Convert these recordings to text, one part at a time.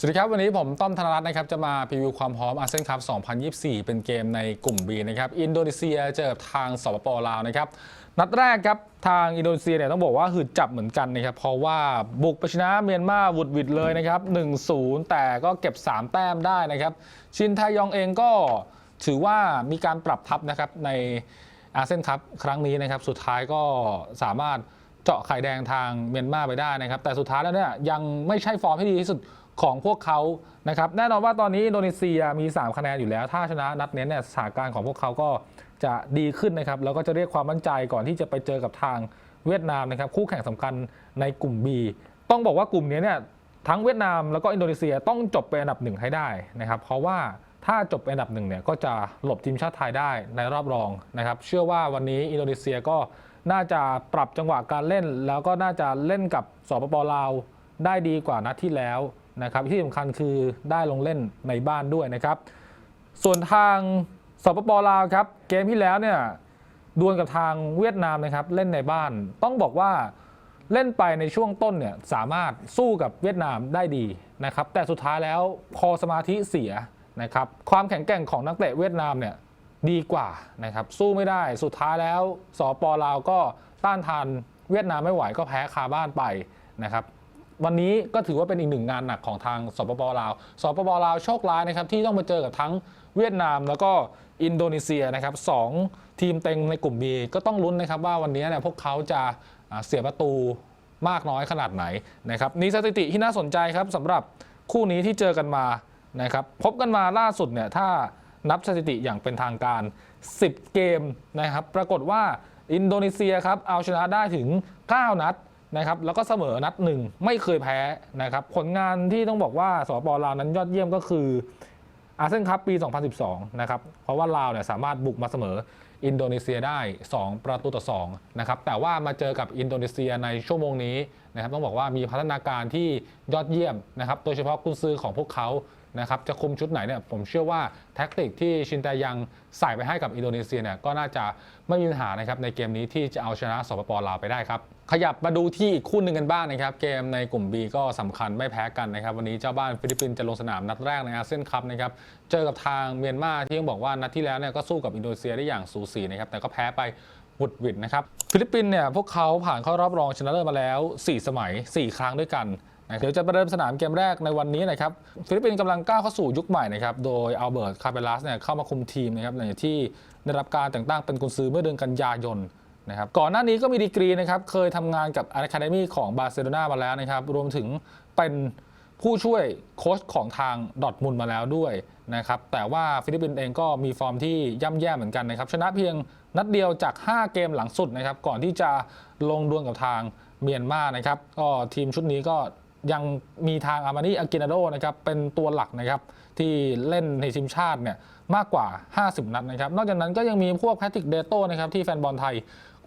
สวัสดีครับ วันนี้ผมต้อมธนรัตน์นะครับจะมาพรีวิวความพร้อมอาเซียนคัพ 2024 เป็นเกมในกลุ่ม B นะครับอินโดนีเซียเจอบทางสปปลาวนะครับนัดแรกครับทางอินโดนีเซียเนี่ยต้องบอกว่าหืดจับเหมือนกันนะครับเพราะว่าบุกไปชนะเมียนมาวุดวิดเลยนะครับ1-0 แต่ก็เก็บ 3 แต้มได้นะครับชินไทยองเองก็ถือว่ามีการปรับทัพนะครับในอาเซียนคัพครั้งนี้นะครับสุดท้ายก็สามารถเจาะไข่แดงทางเมียนมาไปได้นะครับแต่สุดท้ายแล้วเนี่ยยังไม่ใช่ฟอร์มที่ดีที่สุด ของพวกเขานะครับแน่นอนว่าตอนนี้อินโดนีเซียมี 3 คะแนนอยู่แล้ว ถ้าชนะนัดนี้เนี่ยสถานการณ์ของพวกเขาก็จะดีขึ้นนะครับแล้วก็จะเรียกความมั่นใจก่อนที่จะไปเจอกับทางเวียดนามนะครับคู่แข่งสำคัญในกลุ่ม B ต้องบอกว่ากลุ่มนี้เนี่ยทั้งเวียดนามแล้วก็อินโดนีเซียต้องจบเป็นอันดับหนึ่งให้ได้นะครับเพราะว่าถ้าจบเป็นอันดับหนึ่งเนี่ยก็จะหลบทีมชาติไทยได้ในรอบรองนะครับเชื่อว่าวันนี้อินโดนีเซียก็น่าจะปรับจังหวะการเล่น แล้วก็น่าจะเล่นกับสปปลาวได้ดีกว่านัดที่แล้ว นะครับที่สำคัญคือได้ลงเล่นในบ้านด้วยนะครับ ส่วนทางสปปลาวครับ เกมที่แล้วเนี่ยดวลกับทางเวียดนามนะครับเล่นในบ้าน ต้องบอกว่าเล่นไปในช่วงต้นเนี่ยสามารถสู้กับเวียดนามได้ดีนะครับ แต่สุดท้ายแล้วพอสมาธิเสียนะครับ ความแข็งแกร่งของนักเตะเวียดนามเนี่ยดีกว่านะครับ สู้ไม่ได้สุดท้ายแล้วสปปลาวก็ต้านทานเวียดนามไม่ไหวก็แพ้คาบ้านไปนะครับ วันนี้ก็ถือว่าเป็นอีกหนึ่งงานหนักของทางสปปลาวสปปลาวโชคร้ายนะครับที่ต้องมาเจอกับทั้งเวียดนามแล้วก็อินโดนีเซียนะครับสองทีมเต็งในกลุ่ม B ก็ต้องลุ้นนะครับว่าวันนี้เนี่ยพวกเขาจะเสียประตูมากน้อยขนาดไหนนะครับนี่สถิติที่น่าสนใจครับสำหรับคู่นี้ที่เจอกันมานะครับพบกันมาล่าสุดเนี่ยถ้านับสถิติอย่างเป็นทางการ 10 เกมนะครับปรากฏว่าอินโดนีเซียครับเอาชนะได้ถึง9นัด นะครับแล้วก็เสมอนัดหนึ่งไม่เคยแพ้นะครับผลงานที่ต้องบอกว่าสปลาวนั้นยอดเยี่ยมก็คืออาเซียนคัพปี 2012 นะครับ เพราะว่าลาวเนี่ยสามารถบุกมาเสมออินโดนีเซียได้ 2 ประตูต่อ2นะครับแต่ว่ามาเจอกับอินโดนีเซียในชั่วโมงนี้ นะครับต้องบอกว่ามีพัฒนาการที่ยอดเยี่ยมนะครับโดยเฉพาะกุนซือของพวกเขานะครับจะคุมชุดไหนเนี่ยผมเชื่อว่าแท็กติกที่ชินแตยังใส่ไปให้กับอินโดนีเซียเนี่ยก็น่าจะไม่มีปัญหานะครับในเกมนี้ที่จะเอาชนะสปปลาวไปได้ครับ ขยับมาดูที่อีกคู่หนึ่งกันบ้างนะครับ เกมในกลุ่ม B ก็สำคัญไม่แพ้กันนะครับ วันนี้เจ้าบ้านฟิลิปปินส์จะลงสนามนัดแรกในอาเซียนคัพนะครับเจอกับทางเมียนมาที่ต้องบอกว่านัดที่แล้วเนี่ยก็สู้กับอินโดนีเซียได้อย่างสูสีนะครับแต่ก็แพ้ไป บุดหวิดนะครับฟิลิปปินส์เนี่ยพวกเขาผ่านเข้ารอบรองชนะเลิศมาแล้ว 4 สมัย 4 ครั้งด้วยกันเดี๋ยวจะประเดิมสนามเกมแรกในวันนี้นะครับฟิลิปปินส์กำลังก้าวเข้าสู่ยุคใหม่นะครับโดยอัลเบิร์ตคาเปลัสเนี่ยเข้ามาคุมทีมนะครับหลังจากที่ได้รับการแต่งตั้งเป็นกุนซือเมื่อเดือนกันยายนนะครับก่อนหน้านี้ก็มีดีกรีนะครับเคยทำงานกับอาร์คาเดมี่ของบาร์เซโลนามาแล้วนะครับรวมถึงเป็น ผู้ช่วยโค้ชของทางดอทมุนมาแล้วด้วยนะครับแต่ว่าฟิลิปปินส์เองก็มีฟอร์มที่ย่ำแย่เหมือนกันนะครับชนะเพียงนัดเดียวจาก 5 เกมหลังสุดนะครับก่อนที่จะลงดวลกับทางเมียนมานะครับก็ทีมชุดนี้ก็ยังมีทางอามานีอากินาโดนะครับเป็นตัวหลักนะครับที่เล่นในทีมชาติเนี่ยมากกว่า 50 นัดนะครับนอกจากนั้นก็ยังมีพวกแพทริกเดโต้นะครับที่แฟนบอลไทย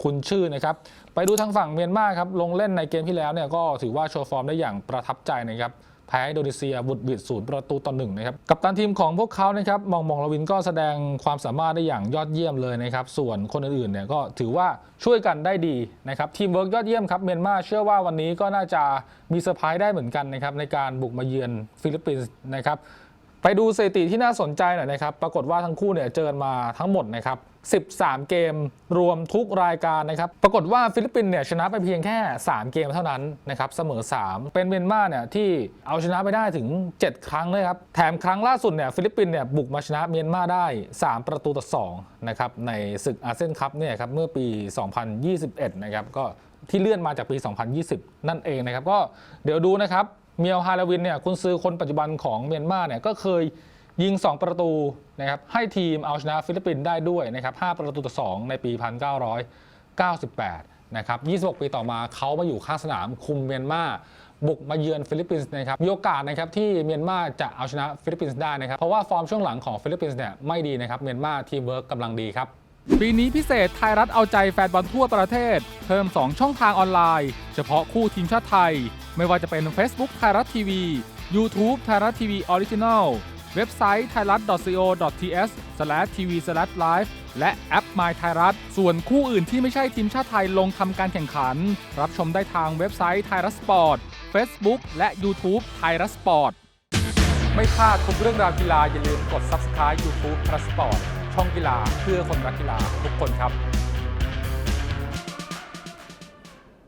คุณชื่อนะครับไปดูทางฝั่งเมียนมาครับลงเล่นในเกมที่แล้วเนี่ยก็ถือว่าโชว์ฟอร์มได้อย่างประทับใจนะครับ แพ้อินโดนีเซียบุดบิดศูนย์ประตูต่อหนึ่งนะครับกับตันทีมของพวกเขานะครับมองมองลวินก็แสดงความสามารถได้อย่างยอดเยี่ยมเลยนะครับส่วนคนอื่นๆเนี่ยก็ถือว่าช่วยกันได้ดีนะครับทีมเวิร์กยอดเยี่ยมครับเมียนมาเชื่อว่าวันนี้ก็น่าจะมีเซอร์ไพรส์ได้เหมือนกันนะครับในการบุกมาเยือนฟิลิปปินส์นะครับไปดูสถิติที่น่าสนใจหน่อยนะครับ ปรากฏว่าทั้งคู่เนี่ยเจอกันมาทั้งหมดนะครับ 13 เกมรวมทุกรายการนะครับ ปรากฏว่าฟิลิปปินส์เนี่ยชนะไปเพียงแค่ 3 เกมเท่านั้นนะครับเสมอ 3 เป็นเมียนมาเนี่ยที่เอาชนะไปได้ถึง 7 ครั้งเลยครับ แถมครั้งล่าสุดเนี่ยฟิลิปปินส์เนี่ยบุกมาชนะเมียนมาได้ 3 ประตูต่อ2นะครับในศึกอาเซียนคัพเนี่ยครับเมื่อปี 2021 นะครับก็ที่เลื่อนมาจากปี 2020 นั่นเองนะครับก็เดี๋ยวดูนะครับเมียวฮาลาวินเนี่ยคุณซื้อคนปัจจุบันของเมียนมาเนี่ยก็เคย ยิง 2 ประตูนะครับให้ทีมเอาชนะฟิลิปปินส์ได้ด้วยนะครับ5ประตูต่อ 2 ในปี 1998 นะครับ 26 ปีต่อมาเขามาอยู่ข้างสนามคุมเมียนมาบุกมาเยือนฟิลิปปินส์นะครับมีโอกาสนะครับที่เมียนมาจะเอาชนะฟิลิปปินส์ได้นะครับเพราะว่าฟอร์มช่วงหลังของฟิลิปปินส์เนี่ยไม่ดีนะครับเมียนมาทีมเวิร์กกำลังดีครับปีนี้พิเศษไทยรัฐเอาใจแฟนบอลทั่วประเทศ เพิ่ม 2 ช่องทางออนไลน์ เฉพาะคู่ทีมชาติไทย ไม่ว่าจะเป็น Facebook ไทยรัฐทีวี YouTube ไทยรัฐทีวีออริจินัล เว็บไซต์ thailand.co.th/tv/live และแอป My ไทยรัฐ ส่วนคู่อื่นที่ไม่ใช่ทีมชาติไทยลงทำการแข่งขัน รับชมได้ทางเว็บไซต์ไทยรัฐสปอร์ต Facebook และ YouTube ไทยรัฐสปอร์ต ไม่พลาดทุกเรื่องราวกีฬาอย่าลืมกด Subscribe YouTube p l u s Sport ช่องกีฬาเพื่อคนรักกีฬาทุกคนครับ